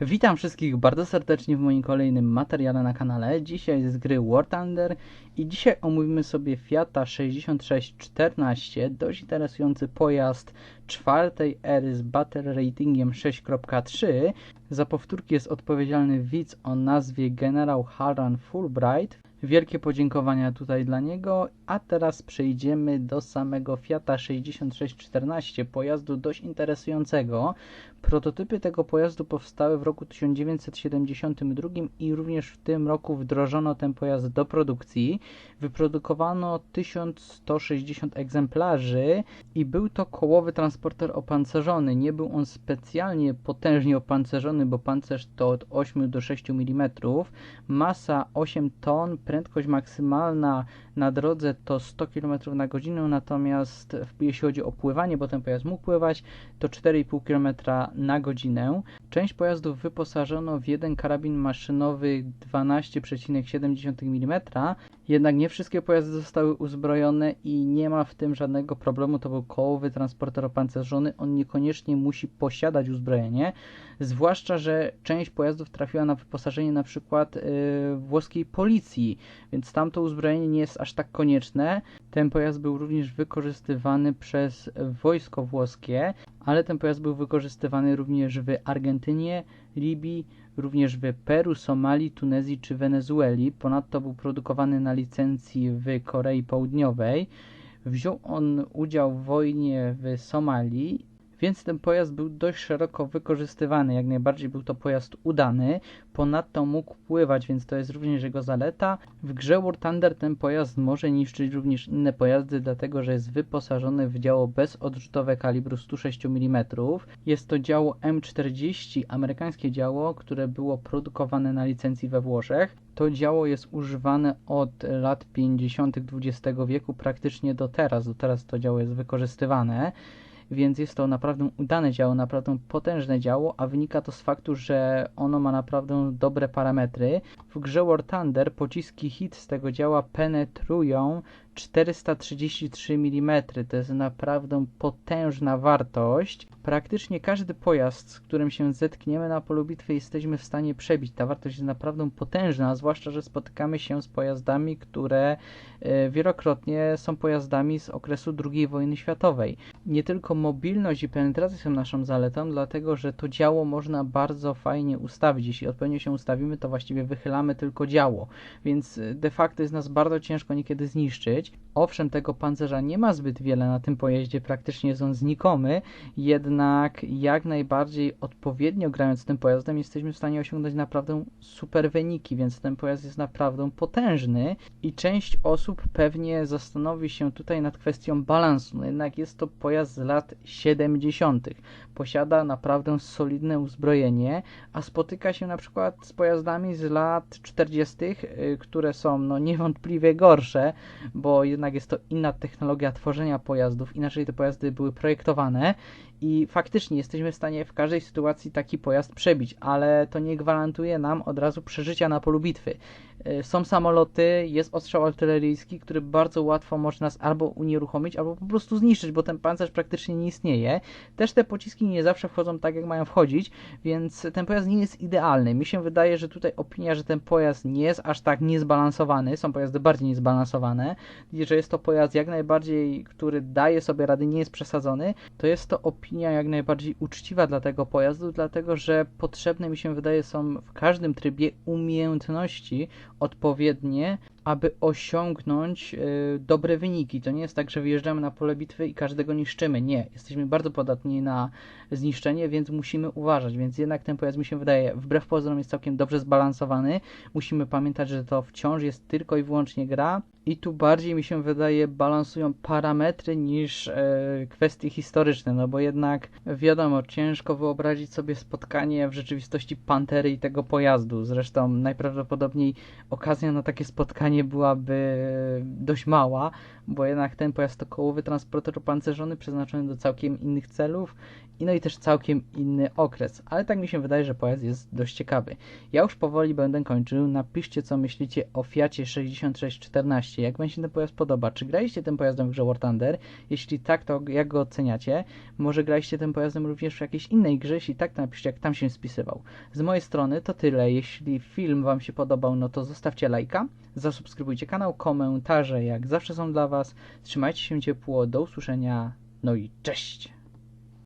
Witam wszystkich bardzo serdecznie w moim kolejnym materiale na kanale. Dzisiaj z gry War Thunder i dzisiaj omówimy sobie Fiata 6614, dość interesujący pojazd czwartej ery z battle ratingiem 6.3. Za powtórki jest odpowiedzialny widz o nazwie Generał Harran Fulbright. Wielkie podziękowania tutaj dla niego, a teraz przejdziemy do samego Fiata 6614, pojazdu dość interesującego. Prototypy tego pojazdu powstały w roku 1972 i również w tym roku wdrożono ten pojazd do produkcji. Wyprodukowano 1160 egzemplarzy i był to kołowy transporter opancerzony. Nie był on specjalnie potężnie opancerzony, bo pancerz to od 8 do 6 mm. Masa 8 ton, prędkość maksymalna na drodze to 100 km na godzinę, natomiast jeśli chodzi o pływanie, bo ten pojazd mógł pływać, to 4,5 km na godzinę. Część pojazdów wyposażono w jeden karabin maszynowy 12,7 mm, jednak nie wszystkie pojazdy zostały uzbrojone i nie ma w tym żadnego problemu. To był kołowy transporter opancerzony, on niekoniecznie musi posiadać uzbrojenie, zwłaszcza, że część pojazdów trafiła na wyposażenie na przykład yy, włoskiej policji, więc tam to uzbrojenie nie jest aż tak konieczne. Ten pojazd był również wykorzystywany przez wojsko włoskie, ale ten pojazd był wykorzystywany również w Argentynie, Libii, również w Peru, Somalii, Tunezji czy Wenezueli. Ponadto był produkowany na licencji w Korei Południowej. Wziął on udział w wojnie w Somalii więc ten pojazd był dość szeroko wykorzystywany. Jak najbardziej był to pojazd udany. Ponadto mógł pływać, więc to jest również jego zaleta. W grze War Thunder ten pojazd może niszczyć również inne pojazdy, dlatego że jest wyposażony w działo bezodrzutowe kalibru 106 mm. Jest to działo M40, amerykańskie działo, które było produkowane na licencji we Włoszech. To działo jest używane od lat 50. XX wieku praktycznie do teraz. Do teraz to działo jest wykorzystywane więc jest to naprawdę udane działo, naprawdę potężne działo, a wynika to z faktu, że ono ma naprawdę dobre parametry. W grze War Thunder pociski hit z tego działa penetrują 433 mm. To jest naprawdę potężna wartość. Praktycznie każdy pojazd, z którym się zetkniemy na polu bitwy, jesteśmy w stanie przebić. Ta wartość jest naprawdę potężna, zwłaszcza, że spotykamy się z pojazdami, które e, wielokrotnie są pojazdami z okresu II wojny światowej. Nie tylko mobilność i penetracja są naszą zaletą, dlatego że to działo można bardzo fajnie ustawić. Jeśli odpowiednio się ustawimy, to właściwie wychylamy tylko działo, więc e, de facto jest nas bardzo ciężko niekiedy zniszczyć. Owszem, tego pancerza nie ma zbyt wiele na tym pojeździe, praktycznie jest on znikomy, jednak jak najbardziej odpowiednio grając tym pojazdem jesteśmy w stanie osiągnąć naprawdę super wyniki, więc ten pojazd jest naprawdę potężny i część osób pewnie zastanowi się tutaj nad kwestią balansu, no jednak jest to pojazd z lat 70. Posiada naprawdę solidne uzbrojenie, a spotyka się na przykład z pojazdami z lat 40., y, które są no niewątpliwie gorsze, bo jednak jest to inna technologia tworzenia pojazdów, inaczej te pojazdy były projektowane i faktycznie jesteśmy w stanie w każdej sytuacji taki pojazd przebić, ale to nie gwarantuje nam od razu przeżycia na polu bitwy. E, są samoloty, jest ostrzał artyleryjski, który bardzo łatwo może nas albo unieruchomić, albo po prostu zniszczyć, bo ten pancerz praktycznie nie istnieje. Też te pociski nie zawsze wchodzą tak, jak mają wchodzić, więc ten pojazd nie jest idealny. Mi się wydaje, że tutaj opinia, że ten pojazd nie jest aż tak niezbalansowany, są pojazdy bardziej niezbalansowane, i że jest to pojazd jak najbardziej, który daje sobie rady, nie jest przesadzony, to jest to opinia jak najbardziej uczciwa dla tego pojazdu, dlatego że potrzebne mi się wydaje są w każdym trybie umiejętności odpowiednie, aby osiągnąć y, dobre wyniki. To nie jest tak, że wyjeżdżamy na pole bitwy i każdego niszczymy. Nie, jesteśmy bardzo podatni na zniszczenie, więc musimy uważać. Więc jednak ten pojazd mi się wydaje, wbrew pozorom jest całkiem dobrze zbalansowany. Musimy pamiętać, że to wciąż jest tylko i wyłącznie gra i tu bardziej mi się wydaje balansują parametry niż e, kwestie historyczne, no bo jednak wiadomo, ciężko wyobrazić sobie spotkanie w rzeczywistości Pantery i tego pojazdu. Zresztą najprawdopodobniej okazja na takie spotkanie byłaby dość mała, bo jednak ten pojazd to kołowy transporter opancerzony, przeznaczony do całkiem innych celów no i też całkiem inny okres, ale tak mi się wydaje, że pojazd jest dość ciekawy. Ja już powoli będę kończył, napiszcie co myślicie o Fiacie 6614, jak Wam się ten pojazd podoba, czy graliście tym pojazdem w grze War Thunder, jeśli tak, to jak go oceniacie, może graliście tym pojazdem również w jakiejś innej grze, jeśli tak, to napiszcie jak tam się spisywał. Z mojej strony to tyle, jeśli film Wam się podobał, no to zostawcie lajka, zasubskrybujcie kanał, komentarze jak zawsze są dla Was, trzymajcie się ciepło, do usłyszenia, no i cześć!